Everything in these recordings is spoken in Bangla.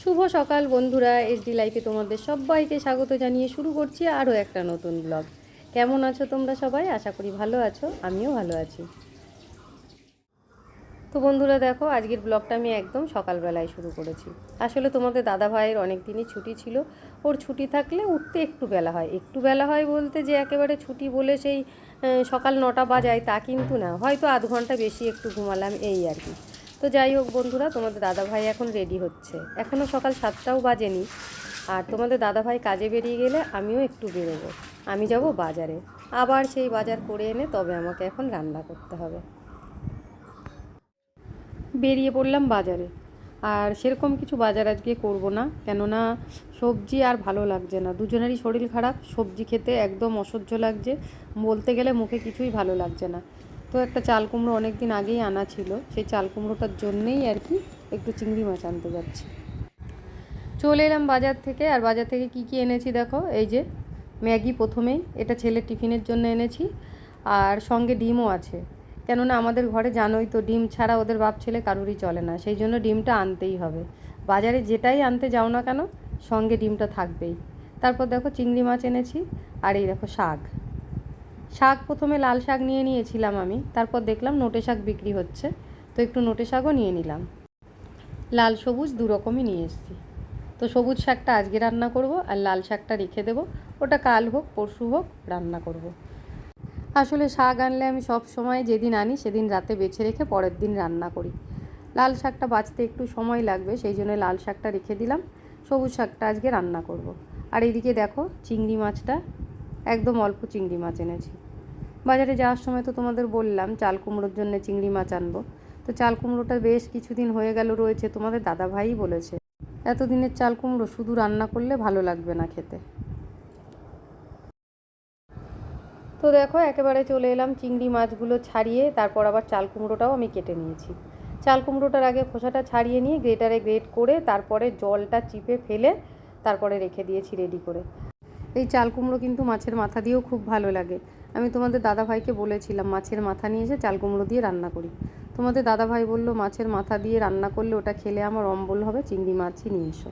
শুভ সকাল বন্ধুরা এসডি লাইফে তোমাদের সবাইকে স্বাগত জানিয়ে শুরু করছি আরও একটা নতুন ব্লগ কেমন আছো তোমরা সবাই? আশা করি ভালো আছো, আমিও ভালো আছি। তো বন্ধুরা দেখো, আজকের ব্লগটা আমি একদম সকালবেলায় শুরু করেছি। আসলে তোমাদের দাদা ভাইয়ের অনেক দিনই ছুটি ছিল। ওর ছুটি থাকলে উঠতে একটু বেলা হয়। একটু বেলা হয় বলতে যে একেবারে ছুটি বলে সেই সকাল নটা বাজায় তা কিন্তু না। হয়তো আধ ঘণ্টা বেশি একটু ঘুমালাম, এই আর কি। তো যাই হোক বন্ধুরা, তোমাদের দাদা ভাই এখন রেডি হচ্ছে। এখনও সকাল সাতটাও বাজেনি। আর তোমাদের দাদা ভাই কাজে বেরিয়ে গেলে আমিও একটু বেরোবো। আমি যাব বাজারে। আবার সেই বাজার করে এনে তবে আমাকে এখন রান্না করতে হবে। বেরিয়ে পড়লাম বাজারে। আর সেরকম কিছু বাজার আজকে করব না, কেননা সবজি আর ভালো লাগছে না। দুজনেরই শরীর খারাপ, সবজি খেতে একদম অসহ্য লাগছে। বলতে গেলে মুখে কিছুই ভালো লাগছে না। তো একটা চাল কুমড়ো অনেক দিন আগেই আনা ছিল, সেই চাল কুমড়োটার জন্যেই আর কি একটু চিংড়ি মাছ আনতে যাচ্ছি। চলে এলাম বাজার থেকে, আর বাজার থেকে কি কি এনেছি দেখো? এই যে ম্যাগি প্রথমেই, এটা ছেলের টিফিনের জন্য এনেছি, আর সঙ্গে ডিমও আছে। কেননা আমাদের ঘরে জানোই তো, ডিম ছাড়া ওদের বাপ ছেলে কারুরই চলে না, সেই জন্য ডিমটা আনতেই হবে। বাজারে যেটাই আনতে যাও না কেন, সঙ্গে ডিমটা থাকবেই। তারপর দেখো চিংড়ি মাছ এনেছি, আর এই দেখো শাক। শাক প্রথমে লাল শাক নিয়ে নিয়েছিলাম আমি, তারপর দেখলাম নোটে শাক বিক্রি হচ্ছে, তো একটু নোটে শাকও নিয়ে নিলাম লাল সবুজ দু রকমই নিয়ে এসেছি তো সবুজ শাকটা আজকে রান্না করব আর লাল শাকটা রেখে দেবো, ওটা কাল হোক, পরশু হোক রান্না করব। আসলে শাক আনলে আমি সব সময় যেদিন আনি সেদিন রাতে বেছে রেখে পরের দিন রান্না করি লাল শাকটা বাঁচতে একটু সময় লাগবে, সেই জন্য লাল শাকটা রেখে দিলাম, সবুজ শাকটা আজকে রান্না করব। আর এইদিকে দেখো চিংড়ি মাছটা একদম অল্প চিংড়ি মাছ এনেছি। বাজারে যাওয়ার সময় তো তোমাদের বললাম চাল কুমড়োর জন্য চিংড়ি মাছ আনব। তো চাল কুমড়োটা বেশ কিছুদিন হয়ে গেল রয়েছে, তোমাদের দাদা ভাইই বলেছে। এতদিনের চাল কুমড়ো শুধু রান্না করলে ভালো লাগবে না খেতে। তো দেখো, একেবারে চলে এলাম চিংড়ি মাছগুলো ছাড়িয়ে, তারপর আবার চাল কুমড়োটাও আমি কেটে নিয়েছি। চাল কুমড়োটার আগে খোসাটা ছাড়িয়ে নিয়ে গ্রেটারে গ্রেট করে, তারপরে জলটা চিপে ফেলে, তারপরে রেখে দিয়েছি রেডি করে। এই চাল কুমড়ো কিন্তু মাছের মাথা দিয়েও খুব ভালো লাগে। আমি তোমাদের দাদা ভাইকে বলেছিলাম, মাছের মাথা নিয়ে এসে চাল কুমড়ো দিয়ে রান্না করি। তোমাদের দাদা ভাই বলল, মাছের মাথা দিয়ে রান্না করলে ওটা খেলে আমার অম্বল হবে, চিংড়ি মাছই নিয়ে এসো।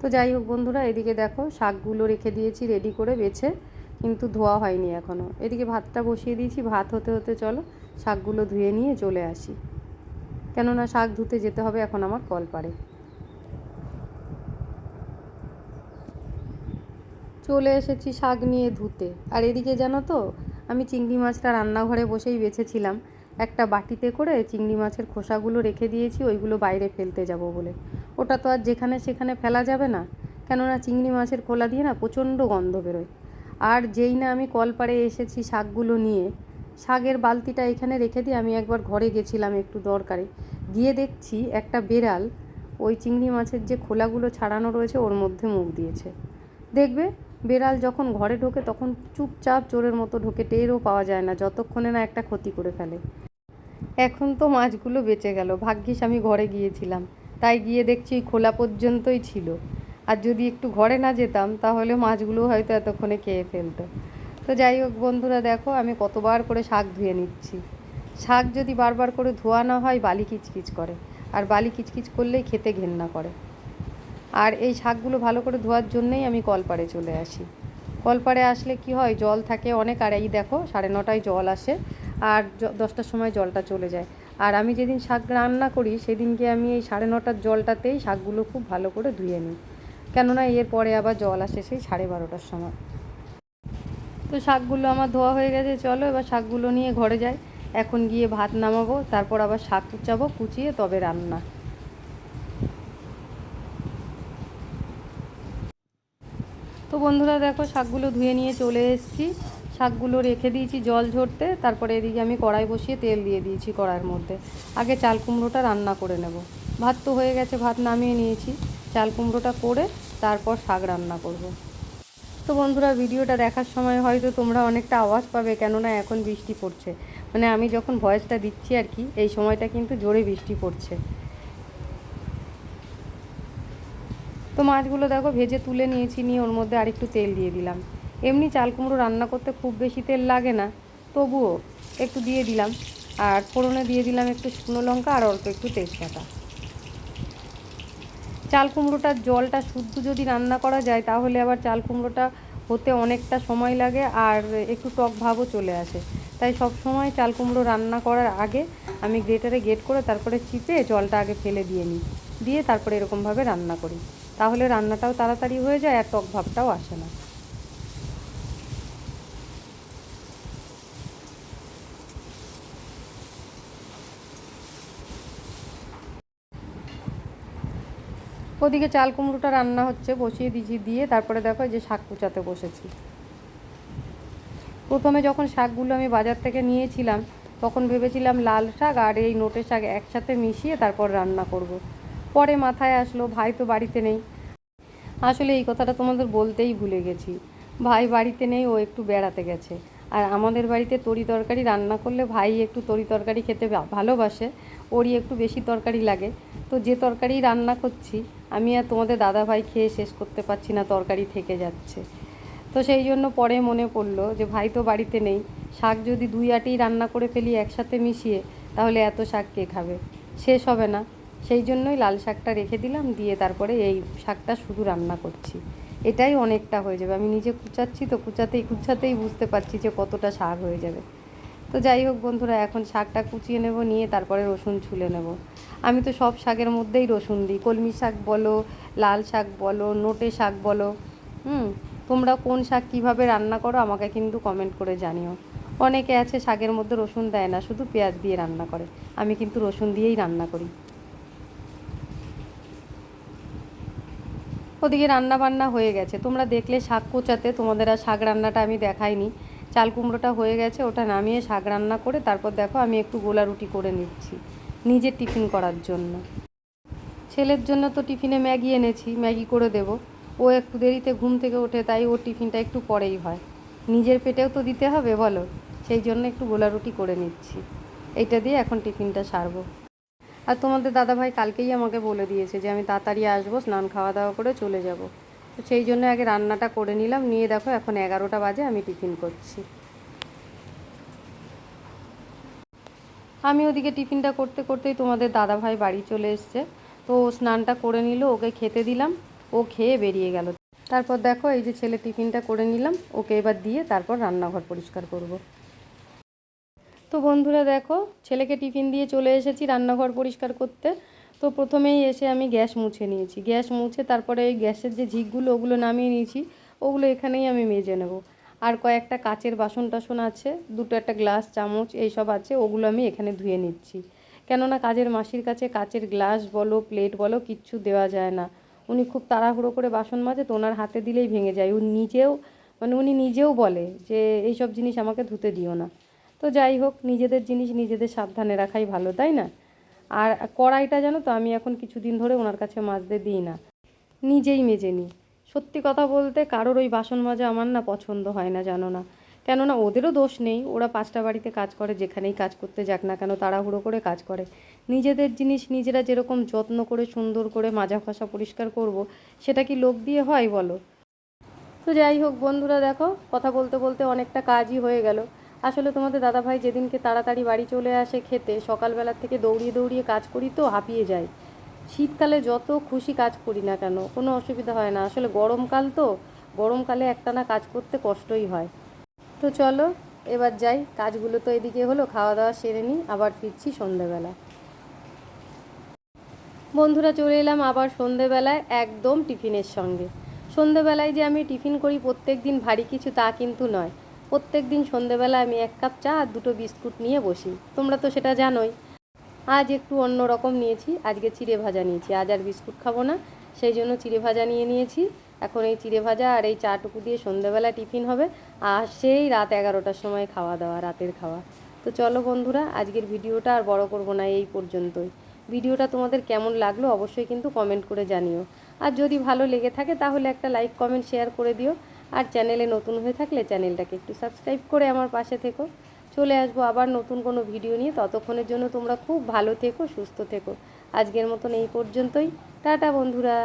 তো যাই হোক বন্ধুরা, এদিকে দেখো শাকগুলো রেখে দিয়েছি রেডি করে বেছে, কিন্তু ধোয়া হয়নি এখনও এদিকে ভাতটা বসিয়ে দিয়েছি, ভাত হতে হতে চলো, শাকগুলো ধুয়ে নিয়ে চলে আসি। কেননা শাক ধুতে যেতে হবে, এখন আমার কল পাড়ে চলে এসেছি শাক নিয়ে ধুতে। আর এদিকে জানো তো, আমি চিংড়ি মাছটা রান্নাঘরে বসেই বেছেছিলাম। একটা বাটিতে করে চিংড়ি মাছের খোসাগুলো রেখে দিয়েছি, ওইগুলো বাইরে ফেলতে যাব বলে। ওটা তো আর যেখানে সেখানে ফেলা যাবে না, কেননা চিংড়ি মাছের খোলা দিয়ে না প্রচণ্ড গন্ধ বেরোয়। আর যেই না আমি কলপাড়ে এসেছি শাকগুলো নিয়ে, শাকের বালতিটা এখানে রেখে দিয়ে আমি একবার ঘরে গেছিলাম একটু দরকারে। গিয়ে দেখছি একটা বেড়াল ওই চিংড়ি মাছের যে খোলাগুলো ছাড়ানো রয়েছে ওর মধ্যে মুখ দিয়েছে। দেখবে বেড়াল যখন ঘরে ঢোকে তখন চুপচাপ চোরের মতো ঢোকে, টেরও পাওয়া যায় না, যতক্ষণে না একটা ক্ষতি করে ফেলে। এখন তো মাছগুলো বেঁচে গেল, ভাগ্যিস আমি ঘরে গিয়েছিলাম। তাই গিয়ে দেখছি খোলা পর্যন্তই ছিল। আর যদি একটু ঘরে না যেতাম, তাহলে মাছগুলো হয়তো এতক্ষণে খেয়ে ফেলতো। তো যাই হোক বন্ধুরা, দেখো আমি কতবার করে শাক ধুয়ে নিচ্ছি। শাক যদি বারবার করে ধোয়া না হয়, বালি কিচকিচ করে। আর বালি কিচকিচ করলেই খেতে ঘেন্না করে। আর এই শাকগুলো ভালো করে ধোয়ার জন্যেই আমি কলপাড়ে চলে আসি। কলপাড়ে আসলে কি হয়, জল থাকে অনেক, আর এই দেখো সাড়ে নটায় জল আসে আর দশটার সময় জলটা চলে যায়। আর আমি যেদিন শাক রান্না করি সেদিনকে আমি এই সাড়ে নটার জলটাতেই শাকগুলো খুব ভালো করে ধুয়ে নিই। কেননা এর পরে আবার জল আসে সেই সাড়ে বারোটার সময়। তো শাকগুলো আমার ধোয়া হয়ে গেছে, চলো এবার শাকগুলো নিয়ে ঘরে যাই। এখন গিয়ে ভাত নামাবো, তারপর আবার শাক কুচাবো, কুচিয়ে তবে রান্না। তো বন্ধুরা দেখো, শাকগুলো ধুয়ে নিয়ে চলে এসেছি। শাকগুলো রেখে দিয়েছি জল ঝরতে, তারপরে এদিকে আমি কড়াই বসিয়ে তেল দিয়ে দিয়েছি কড়াইয়ের মধ্যে। আগে চাল কুমড়োটা রান্না করে নেব। ভাত তো হয়ে গেছে, ভাত নামিয়ে নিয়েছি। চাল কুমড়োটা করে তারপর শাক রান্না করব। তো বন্ধুরা, ভিডিওটা দেখার সময় হয়তো তোমরা অনেকটা আওয়াজ পাবে, কেননা এখন বৃষ্টি পড়ছে। মানে আমি যখন ভয়েসটা দিচ্ছি আর কি, এই সময়টা কিন্তু জোরে বৃষ্টি পড়ছে। তো মাছগুলো দেখো ভেজে তুলে নিয়েছি, নিয়ে ওর মধ্যে আরেকটু তেল দিয়ে দিলাম। এমনি চাল কুমড়ো রান্না করতে খুব বেশি তেল লাগে না, তবুও একটু দিয়ে দিলাম। আর ফোড়নে দিয়ে দিলাম একটু শুকনো লঙ্কা আর অল্প একটু তেজপাতা। চাল কুমড়োটার জলটা শুদ্ধ যদি রান্না করা যায়, তাহলে আবার চাল কুমড়োটা হতে অনেকটা সময় লাগে আর একটু টক ভাবও চলে আসে। তাই সব সময় চাল কুমড়ো রান্না করার আগে আমি গ্রেটারে গেট করে তারপরে চিপে জলটা আগে ফেলে দিয়ে নিই। দিয়ে তারপরে এরকমভাবে রান্না করি। তাহলে রান্নাটাও তাড়াতাড়ি হয়ে যায় আর টক ভাবটাও আসে না ওদিকে চাল কুমড়োটা রান্না হচ্ছে, বসিয়ে দিয়েছি দিয়ে তারপরে দেখো যে শাক কুচাতে বসেছি প্রথমে যখন শাকগুলো আমি বাজার থেকে নিয়েছিলাম, তখন ভেবেছিলাম লাল শাক আর এই নোটে শাক একসাথে মিশিয়ে তারপর রান্না করব। পরে মাথায় আসলো, ভাই তো বাড়িতে নেই। আসলে এই কথাটা তোমাদের বলতেই ভুলে গেছি। ভাই বাড়িতে নেই, ও একটু বেড়াতে গেছে। আর আমাদের বাড়িতে তরি তরকারি রান্না করলে ভাই একটু তরি তরকারি খেতে ভালোবাসে, ওরই একটু বেশি তরকারি লাগে। তো যে তরকারি রান্না করছি, আমি আর তোমাদের দাদা ভাই খেয়ে শেষ করতে পারছি না, তরকারি থেকে যাচ্ছে। তো সেই জন্য পরে মনে পড়ল যে, ভাই তো বাড়িতে নেই, শাক যদি দুই আটি রান্না করে ফেলি একসাথে মিশিয়ে, তাহলে এত শাক কে খাবে? শেষ হবে না। সেই জন্যই লাল শাকটা রেখে দিলাম, দিয়ে তারপরে এই শাকটা শুধু রান্না করছি। এটাই অনেকটা হয়ে যাবে। আমি নিজে কুচাচ্ছি তো কুচাতেই কুচাতেই বুঝতে পারছি যে কতটা শাক হয়ে যাবে। তো যাই হোক বন্ধুরা, এখন শাকটা কুচিয়ে নেব, নিয়ে তারপরে রসুন ছুলে নেব। আমি তো সব শাকের মধ্যেই রসুন দিই। কলমি শাক বলো, লাল শাক বলো, নোটে শাক বলো, হুম? তোমরা কোন শাক কীভাবে রান্না করো আমাকে কিন্তু কমেন্ট করে জানিও। অনেকে আছে শাকের মধ্যে রসুন দেয় না, শুধু পেঁয়াজ দিয়ে রান্না করে। আমি কিন্তু রসুন দিয়েই রান্না করি। ওদিকে রান্না বান্না হয়ে গেছে। তোমরা দেখলে শাক কোচাতে, তোমাদের আর শাক রান্নাটা আমি দেখাইনি। চাল কুমড়োটা হয়ে গেছে, ওটা নামিয়ে শাক রান্না করে তারপর দেখো আমি একটু গোলা রুটি করে নিচ্ছি নিজের টিফিন করার জন্য। ছেলের জন্য তো টিফিনে ম্যাগি এনেছি, ম্যাগি করে দেব। ও একটু দেরিতে ঘুম থেকে ওঠে, তাই ওর টিফিনটা একটু পরেই হয়। নিজের পেটেও তো দিতে হবে বলো, সেই জন্য একটু গোলা রুটি করে নিচ্ছি। এইটা দিয়ে এখন টিফিনটা সারবো। আর তোমাদের দাদাভাই কালকেই আমাকে বলে দিয়েছে যে আমি তাড়াতাড়ি আসব, স্নান খাওয়া দাওয়া করে চলে যাব। তো সেই জন্য আগে রান্নাটা করে নিলাম, নিয়ে দেখো এখন এগারোটা বাজে, আমি টিফিন করছি। আমি ওদিকে টিফিনটা করতে করতেই তোমাদের দাদাভাই বাড়ি চলে এসছে। তো স্নানটা করে নিল, ওকে খেতে দিলাম, ও খেয়ে বেরিয়ে গেল। তারপর দেখো এই যে ছেলে টিফিনটা করে নিলাম, ওকে এবার দিয়ে তারপর রান্নাঘর পরিষ্কার করব। তো বন্ধুরা দেখো, ছেলেকে টিফিন দিয়ে চলে এসেছি রান্নাঘর পরিষ্কার করতে। তো প্রথমেই এসে আমি গ্যাস মুছে নিয়েছি। গ্যাস মুছে তারপরে এই গ্যাসের যে ঝিকগুলো, ওগুলো নামিয়ে নিয়েছি। ওগুলো এখানেই আমি মেজে নেব। আর কয়েকটা কাচের বাসন টাসন আছে, দুটো একটা গ্লাস, চামচ এইসব আছে, ওগুলো আমি এখানে ধুয়ে নিচ্ছি। কেননা কাজের মাসির কাছে কাচের গ্লাস বলো, প্লেট বলো, কিচ্ছু দেওয়া যায় না। উনি খুব তাড়াহুড়ো করে বাসন মাজে, তো ওনার হাতে দিলেই ভেঙে যায়। উনি নিজেও মানে উনি নিজেও বলে যে, এইসব জিনিস আমাকে ধুতে দিও না। তো যাই হোক, নিজেদের জিনিস নিজেদের সাবধানে রাখাই ভালো, তাই না? আর কড়াইটা জানো তো, আমি এখন কিছুদিন ধরে ওনার কাছে মাজতে দিই না। নিজেই মেজে নিই। সত্যি কথা বলতে কারোর ওই বাসন মাজা আমার না পছন্দ হয় না, জানো না। কেননা ওদেরও দোষ নেই, ওরা পাঁচটা বাড়িতে কাজ করে, যেখানেই কাজ করতে যাক না কেন তাড়াহুড়ো করে কাজ করে। নিজেদের জিনিস নিজেরা যেরকম যত্ন করে, সুন্দর করে মাজা খসা পরিষ্কার করব, সেটা কি লোক দিয়ে হয় বলো? তো যাই হোক বন্ধুরা, দেখো, কথা বলতে বলতে অনেকটা কাজই হয়ে গেল। আসলে তোমাদের দাদাভাই যেদিনকে তাড়াতাড়ি বাড়ি চলে আসে খেতে, সকালবেলা থেকে দৌড়িয়ে দৌড়িয়ে কাজ করি তো, হাঁপিয়ে যায় শীতকালে যত খুশি কাজ করি না কেন, কোনো অসুবিধা হয় না। আসলে গরমকাল তো, গরমকালে একটানা কাজ করতে কষ্টই হয়। তো চলো, এবার যাই, কাজগুলো তো এদিকে হলো খাওয়া দাওয়া সেরে নিই, আবার ফিরছি সন্ধেবেলা। বন্ধুরা চলে এলাম আবার সন্ধেবেলায় একদম টিফিনের সঙ্গে। সন্ধেবেলায় যে আমি টিফিন করি প্রত্যেক দিন ভারী কিছু তা কিন্তু নয়। প্রত্যেক দিন সন্ধেবেলা আমি এক কাপ চা আর দুটো বিস্কুট নিয়ে বসি। তোমরা তো সেটা জানোই। আজ একটু অন্য রকম নিয়েছি। আজকে চিড়ে ভাজা নিয়েছি। আজ আর বিস্কুট খাব না। সেই জন্য চিড়ে ভাজা নিয়ে নিয়েছি। এখন এই চিড়ে ভাজা আর এই চাটুকু দিয়ে সন্ধেবেলা টিফিন হবে। আর সেই রাত এগারোটার সময় খাওয়া দাওয়া, রাতের খাওয়া। তো চলো বন্ধুরা, আজকের ভিডিওটা আর বড় করব না এই পর্যন্তই। ভিডিওটা তোমাদের কেমন লাগল অবশ্যই কিন্তু কমেন্ট করে জানিও। আর যদি ভালো লেগে থাকে তাহলে একটা লাইক, কমেন্ট, শেয়ার করে দিও। আর চ্যানেলে নতুন হয়ে থাকলে চ্যানেলটাকে একটু সাবস্ক্রাইব করে আমার পাশে থেকো। চলে আসব আবার নতুন কোনো ভিডিও নিয়ে। ততক্ষণের জন্য তোমরা খুব ভালো থেকো, সুস্থ থেকো। আজকের মতন এই পর্যন্তই। টাটা বন্ধুরা।